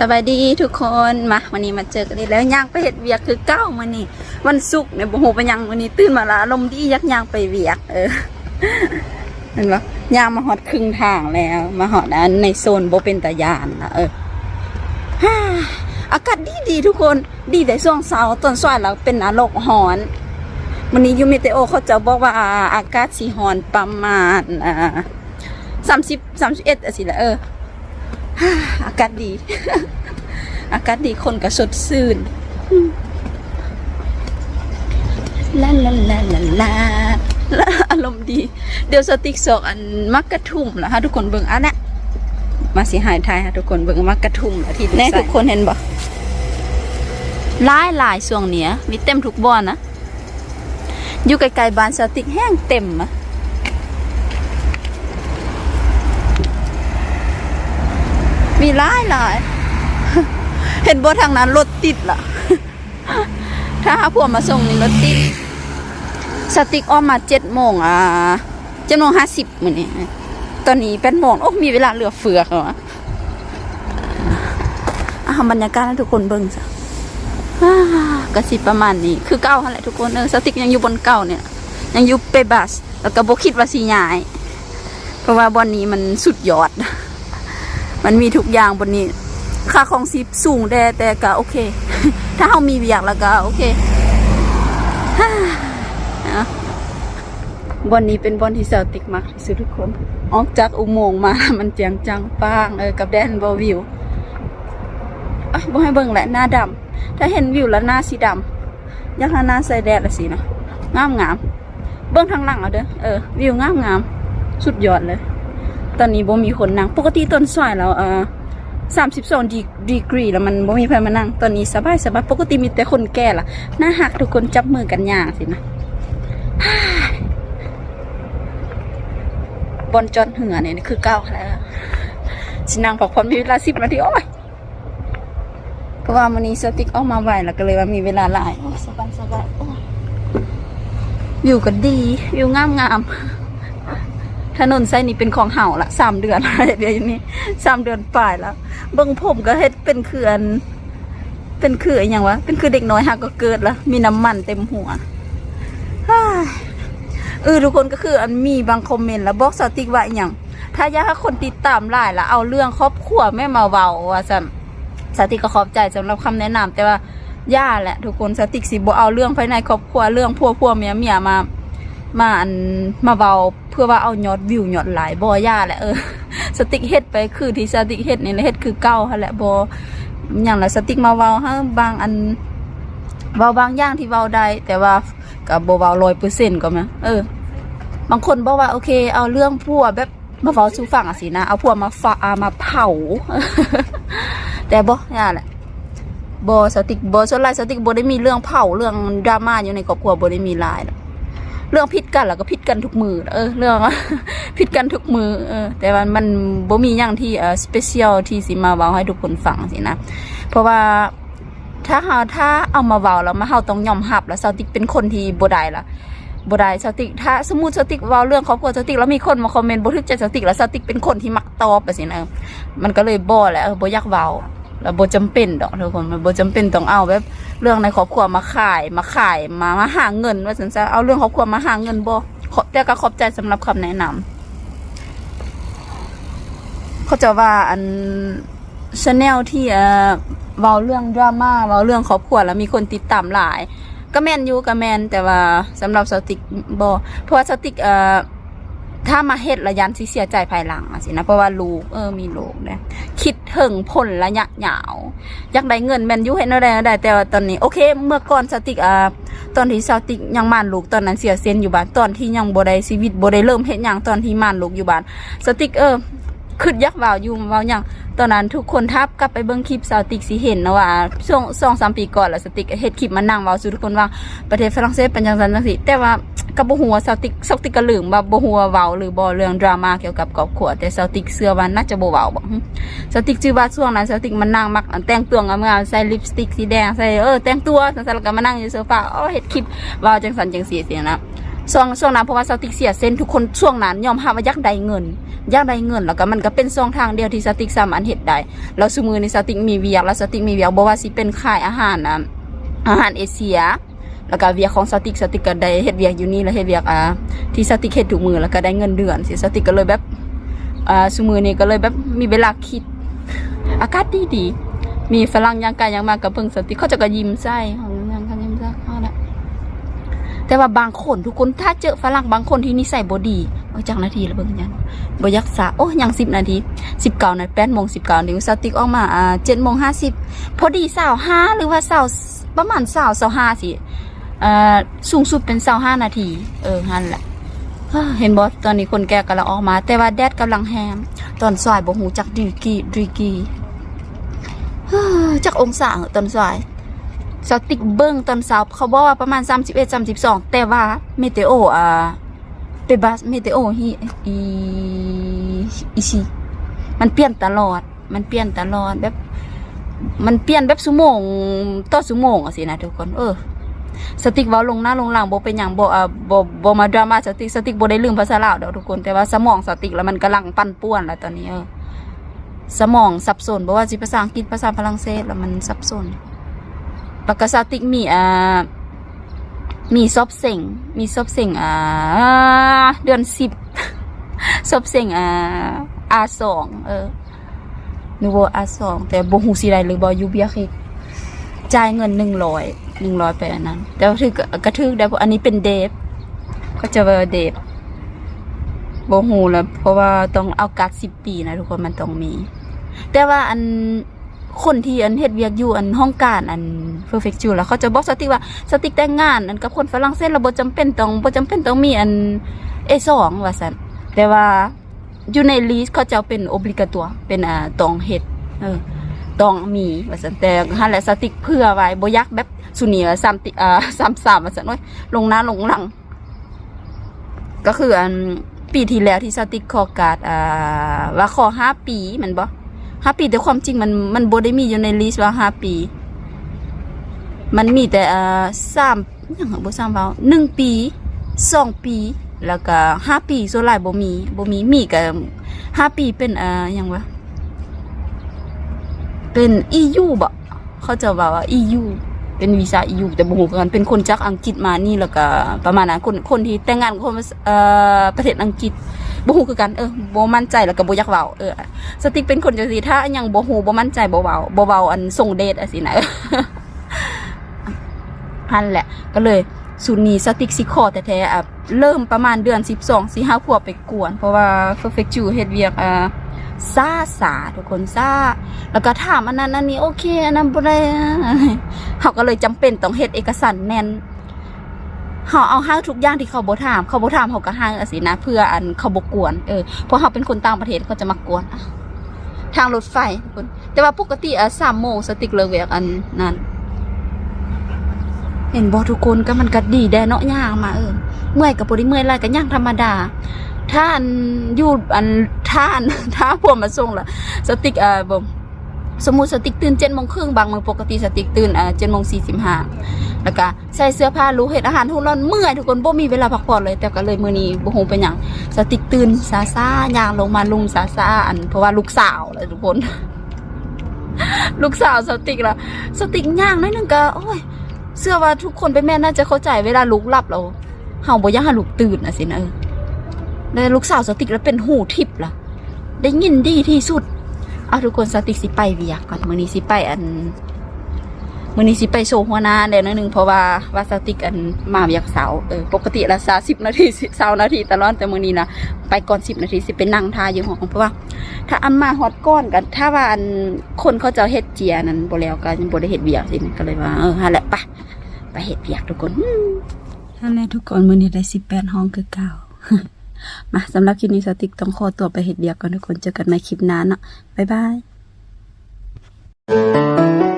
สวัสดีทุกคนมาวันนี้มาเจอกันอีกแล้วย่างไปเห็ดเวียกคือเก้ามันนี่วันศุกร์เนี่ยโอ้โหไปยังวันนี้ตื่นมาและอารมณ์ดียักย่างไปเวียก เออเห็นปะย่างมาหอดครึ่งทางแล้ว มาหอดอันในโซนโบเป็นตะยานนะเอออากาศดีดีทุกคนดีแต่ช่วงเช้าตอนสายแล้วเป็นอารมณ์ร้อนวันนี้ยูเมเตโอเขาจะบอกว่าอากาศสีร้อนประมาณอ่าสามสิบสามสิบเอ็ดสิละเออ อากาศดี อากาศดีคนก็สดชื่นลาลาลาลาลาลาอารมณ์ดี เดี๋ยวสติ๊กสอกอันมักกะทุ่มแล้วฮะทุกคนเบิ่งอันเนี้ยมาสิหายไทยฮะทุกคนเบิ่งมักกะทุ่มแล้วที่แน่ทุกคนเห็นบ่หลายหลายช่วงเนี้ยมีเต็มทุกบอนนะอยู่ไกลๆบ้านสติ๊กแห้งเต็มอะ มีหลายหลาย เห็นบ่ทางนั้นรถติดล่ะ ถ้าหาพวกมาส่งนี่รถติด สติกออกมาเจ็ดโมงอ่าเจ็ดโมงห้าสิบมื้อนี้ตอนนี้เป็นโมงโอ้มีเวลาเหลือเฟือเหรออะบรรยากาศให้ทุกคนเบิ่งซะกระสิประมาณนี้ คือเก้าแหละทุกคนเออสติกยังอยู่บนเก้าเนี่ย ยังอยู่ไปบัส แล้วก็บ่คิดว่าสิย้าย เพราะว่าบอนนี้มันสุดยอด มันมีทุกอย่างบนนี้ ค่าของซีสูงแต่แต่ก็โอเค ถ้าเรามีเวียกแล้วก็โอเคอะบอนนี้เป็นบอนที่เซลติกมากที่สุดทุกคน ออกจากอุโมงค์มา มันเจียงจังป้างเออกับแดนบอวิวอะบ่ให้เบิ่งแหละหน้าดำถ้าเห็นวิวแล้วหน้าสีดำยักษ์หน้าใส่แดดละสินะงามงามเบิ่งทางหลังเอาเด้อเออวิวงามงามสุดยอดเลย ตอนนี้บ่มีคนนั่ง ปกติต้นซอยแล้วเออสามสิบสองดีกรีแล้วมันบ่มีใครมานั่ง ตอนนี้สบายสบายปกติมีแต่คนแก่ล่ะหน้าหักทุกคนจับมือกันย่างสินะบนจอนเหือเนี่ยคือเก้าแล้วสินางพักผ่อนมีเวลาสิบนาทีโอ้ยเพราะว่าวันนี้สติ๊กออกมาไวแล้วก็เลยว่ามีเวลาหลายโอ้ยสบายสบายโอ้ยวิวก็ดีวิวงามงาม ถนนไซนี้เป็นของเห่าละสามเดือนเดี๋ยวนี้สามเดือนปลายแล้วเบิ้งผมก็เฮ็ดเป็นเขื่อนเป็นเขื่อนอย่างวะเป็นคือเด็กน้อยหักก็เกิดแล้วมีน้ำมันเต็มหัวเออทุกคนก็คืออันมีบางคอมเมนต์แล้วบอกสติกว่าอย่างถ้าอยากให้คนติดตามหลายแล้วเอาเรื่องครอบครัวแม่มาเว้าว่าสันสติกก็ขอบใจสำหรับคำแนะนำแต่ว่าย่าแหละ ทุกคนสติกสิบ่เอาเรื่องภายในครอบครัวเรื่องพัวพัวเมียเมียมา มาอันมาเว้า พื่อว่าเอายอดวิวยอดหลายบ่ย่าแหละเออสติกเฮ็ดไปคือที่สติกเฮ็ดนี่แหละเฮ็ดคือเก่าหั่นแหละบ่อย่างละสติกมาเว้าฮะบางอันเว้าบางอย่างที่เว้าได้ แต่ว่ากับโบเว้าร้อยเปอร์เซ็นต์ก็มาเออ บางคนบอกว่าโอเค เอาเรื่องพัวแบบมาเว้าสู่ฟังอะสินะ เอาพัวมาฝาอามาเผา แต่บ่ย่าแหละบสติกบส่วนหลาสติกบได้มีเรื่องเผาเรื่องดราม่าอยู่ในครอบครัวบได้มีลายหรอก เรื่องผิดกันแล้วก็ผิดกันทุกมือเออเรื่องผิดกันทุกมือเออแต่ว่ามันบ่มีอย่างที่เออสเปเชียลที่สิมาเว้าให้ทุกคนฟังสินะ เพราะว่าถ้าเฮาถ้าเอามาเว้าแล้วมาเฮาต้องยอมรับแล้วเซาติกเป็นคนที่บ่ได้ละบ่ได้เซาติกถ้าสมมุติเซาติกเว้าเรื่องครอบครัวเซาติกแล้วมีคนมาคอมเมนต์บ่ถูกใจเซาติกแล้วเซาติกเป็นคนที่มักตอบไปสินะมันก็เลยบ่แหละเออบ่อยากเว้า แล้วบ่จำเป็นดอกทุกคนมันบ่จำเป็นต้องเอาแบบเรื่องในครอบครัวมาขายมาขายมามาหาเงิน ว่าซั่นซะเอาเรื่องครอบครัวมาหาเงินบ่ขอแต่ก็ขอบใจสำหรับคำแนะนำเขาจะว่าอันชาแนลที่เอ่อเว้าเรื่องดราม่าเว้าเรื่องครอบครัวแล้วมีคนติดตามหลาย ก็แมนอยู่ก็แมนแต่ว่าสำหรับสติกบอเพราะว่าสติกเอ่อถ้ามาเฮ็ดระยันสิเสียใจภายหลังสินะเพราะว่าลูกเออมีลูกเนี่ยคิด ถึงผลระยะยาวอยากได้เงินแมนยูเห็นอะไรได้แต่ว่าตอนนี้ โอเค เมื่อก่อนสติกอ่าตอนที่สติกยังมานลูกตอนนั้นเสียเซนอยู่บ้านตอนที่ยังบได้ชีวิตบได้เริ่มเฮ็ดหยังตอนที่มานลูกอยู่บ้านสติกเออคือยักเว่าอยู่เว่าอย่างตอนนั้นทุกคนทับกลับไปเบิ่งคลิปสาวติกสิเห็นนะว่าช่วงสองสามปีก่อนแล้วสติกเฮ็ดคลิปมานั่งเว้าสู่ทุกคนว่าประเทศฝรั่งเศสเป็นจังซั่นจังซี่แต่ว่า ก็บ่ฮู้ว่าสาวติกสาวติกก็ลืมว่าบ่ฮู้ว่าเว้าหรือบ่เรื่องดราม่าเกี่ยวกับครอบครัวแต่สาวติกเชื่อว่าน่าจะบ่เว้าบ่สาวติกชื่อว่าช่วงนั้นสาวติกมานั่งมักแต่งตัวงามๆใส่ลิปสติกสีแดงใส่เออแต่งตัวจังซั่นแล้วก็มานั่งอยู่โซฟาอ๋อเฮ็ดคลิปว้าจังซั่นจังซี่สินะช่วงช่วงนั้นเพราะว่าสติกเสียเส้นทุกคนช่วงนั้นยอมรับว่ายากได้เงินยากได้เงินแล้วก็มันก็เป็นช่องทางเดียวที่สติกสามารถเฮ็ดได้แล้วซุมือในสติกมีเวียกแล้วสติกมีเวียกบ่ว่าสิเป็นขายอาหารนะอาหารเอเชีย แล้วก็เวียกของสติกสติกก็ได้เฮ็ดเวียกอยู่นี่แล้วเฮ็ดเวียกอ่าที่สติกเฮ็ดทุกมือแล้วก็ได้เงินเดือนสิสติกก็เลยแบบอ่าซุมือนี้ก็เลยแบบมีเวลาคิด อากาศดีดีมีฝรั่งย่างกายย่างมากกับเพิ่งสติกเขาจะก็ยิ้มใส่ของย่างกันยิ้มใส่เขาละแต่ว่าบางคนทุกคนถ้าเจอฝรั่งบางคนที่นิสัยบ่ดีเอาจักนาทีละเบิ่งยังบอยักษาโอ้ยังสิบนาทีสิบเก้านาทีแปดโมงสิบเก้านาทีสติกออกมาอ่าเจ็ดโมงห้าสิบพอดีสาวห้าหรือว่าสาวประมาณสาวสาวห้าสิ อ่อสูงสุดเป็นสาห้านาที เออฮันแหละเห็นบอสตอนนี้คนแก่กำลังออกมา แต่ว่าแดดกำลังแฮม ตอนสายบ่หูจักดีกีดีกีจักองศาตอนสายสติกเบิ้งตอนเช้าเขาบอกว่าประมาณ 31 32 แต่ว่าเมเทโออ่าเปบัสเมเทโอฮีอีอีซีมันเปลี่ยนตลอด มันเปลี่ยนตลอดแบบ มันเปลี่ยนแบบสุโมงต่อสุโมงอะสินะทุกคน เออ สติกเว้าลงหน้าลงหลังโบเป็นหยังโบอ่าโบ่บ่มาดราม่าสติกสติกโบได้ลืมภาษาลาวดอกทุกคนแต่ว่าสมองสติกแล้วมันกำลังปั่นป่วนแล้วตอนนี้เออสมองสับสนบ่ว่าสิภาษาอังกฤษภาษาฝรั่งเศสแล้วมันสับสนแล้วก็สติกมีอ่ามีซอบเซ็งมีซอบเซ็งอ่าเดือน10ซอบเซ็งอ่า R2 เออนูโว R2 แต่โบ่ฮู้สิได้หรือโบยูเบียคิกจ่ายเงินหนึ่งร้อย หนึ่งร้อยไปอันนั้น แต่ว่าถือกระทึกได้เพราะอันนี้เป็นเดฟก็จะว่าเดฟโบหูแล้ว เพราะว่าต้องเอากัดสิบปีนะทุกคนมันต้องมี แต่ว่าอันคนที่อันเฮ็ดเวียกอยู่อันห้องการอันเพอร์เฟกจูแล้วเขาจะบอกสติว่าสติแต่งงาน อันกับคนฝรั่งเศสเราบ่จำเป็นต้องบ่จำเป็นต้องมีอันเอสองว่าซั่นแต่ว่าอยู่ในลีสเขาจะเป็นโอบลิกาตัว เป็นอ่าต้องเฮ็ดเออต้องมีว่าสันแต่ฮันแหละสติกเพื่อไว้บ่อยักแบบ สุนีว่าซ้ำติอ่าซ้ำสามว่าสักนโอ้ยลงหน้าลงหลัง ก็คืออันปีที่แล้วที่สติกขอการ์ดอ่าว่าขอห้าปีมันบ่ห้าปีแต่ความจริงมันมันโบได้มีอยู่ในลิสต์ว่าห้าปี มันมีแต่อ่าสามอยังบ่สามว้าหนึ่งปีสองปีแล้วก็ห้าปีส่วนหลายบ่มีบ่มีมีก็ห้าปีเป็นอ่ายังวะเป็น EU บ่เขาจะว่าว่า EU เป็นวีซ่า EU แต่บ่ฮู้กันเป็นคนจากอังกฤษมานี่แล้วก็ประมาณนั้นคนคนที่แต่งงานกับคนเอ่อประเทศอังกฤษบ่ฮู้คือกันเออบ่มั่นใจแล้วก็บ่อยากเว้าเออสติกเป็นคนจังซี่ถ้าอยังบ่ฮู้บ่มั่นใจบ่เว้าบ่เว้าอันส่งเดทอะสินะพันแหละ ก็เลยสูตรนี้สติกสิคอแท้ๆอะเริ่มประมาณเดือน 12สิ5ขวบไปกวน เพราะว่า Perfect Ju เฮ็ดเวียกอ่า ซาสาทุกคนซาแล้วก็ถามอันนั้นอันนี้โอเคอันนั้นบ่ได้เขาก็เลยจำเป็นต้องเฮ็ดเอกสารแน่นเขาเอาห้างทุกอย่างที่เขาบ่ถาม เขาบ่ถามเขาก็ห้างอสินะ เพื่ออันเขาบกวนเออเพราะเขาเป็นคนต่างประเทศเขาจะมากวนทางรถไฟทุกคนแต่ว่าปกติอะ3โมงสติกเลยเวกอันนั้น เห็นบ่ทุกคนก็มันก็ดีแดเนาะย่างมาเออเมื่อยกับบ่ได้เมื่อยหลายก็ย่างธรรมดา ถ้าอันยู่อัน ท่านถ้าพวกมาส่งละสติกเอ่อบ่สมมุติสติกตื่นเจ็ดโมงครึ่งบางมื้อปกติสติกตื่นเอ่อเจ็ดโมงสี่สิบห้าแล้วก็ใส่เสื้อผ้าลูกเฮ็ดอาหารทุกร้อนเมื่อยทุกคนบ่มีเวลาพักผ่อนเลย แต่ก็เลยมือนี้บ่ฮู้เป็นหยังสติกตื่นซาซาย่างลงมาลุมซาซาอันเพราะว่าลูกสาวแหละทุกคน ลูกสาวสติกละสติกย่างน้อยหนึงก็โอ้ยเชื่อว่าทุกคนเป็นแม่น่าจะเข้าใจเวลาลูกหลับเราเฮาบ่ยากให้ลูกตื่นน่ะสินะเออแล้วลูกสาวสติกแล้วเป็นหูทิพย์ล่ะ ได้ยินดีที่สุด เอาทุกคนสติกสิไปเวียกก่อนมือนี้สิไปอันมือนี้สิไปโชว์หัวหน้าเดี๋ยวนิดนึงเพราะว่าว่าสติกอันมาเวียกเสาเออปกติละ30นาที20นาทีตลอดแต่มือนี้นะไปก่อน10นาทีสิไปนั่งทาอยู่ห้องเพราะว่า ถ้าอันมาฮอตก้อนกัน ถ้าว่าอันคนเขาจะเฮ็ดเจียนั้นบ่แล้วก็ยังบ่ได้เฮ็ดเวียกสิก็เลยว่าเออหั่นแหละไปไปเฮ็ดเวียกทุกคนนั่นแหลทุกคนมือนี้ได้18ห้องคือเก่า มาสำหรับคลิปนี้สติกต้องขอตัวไปเห็ดเบียกก่อนทุกคนเจอกันในคลิปหน้าเนาะบ๊ายบาย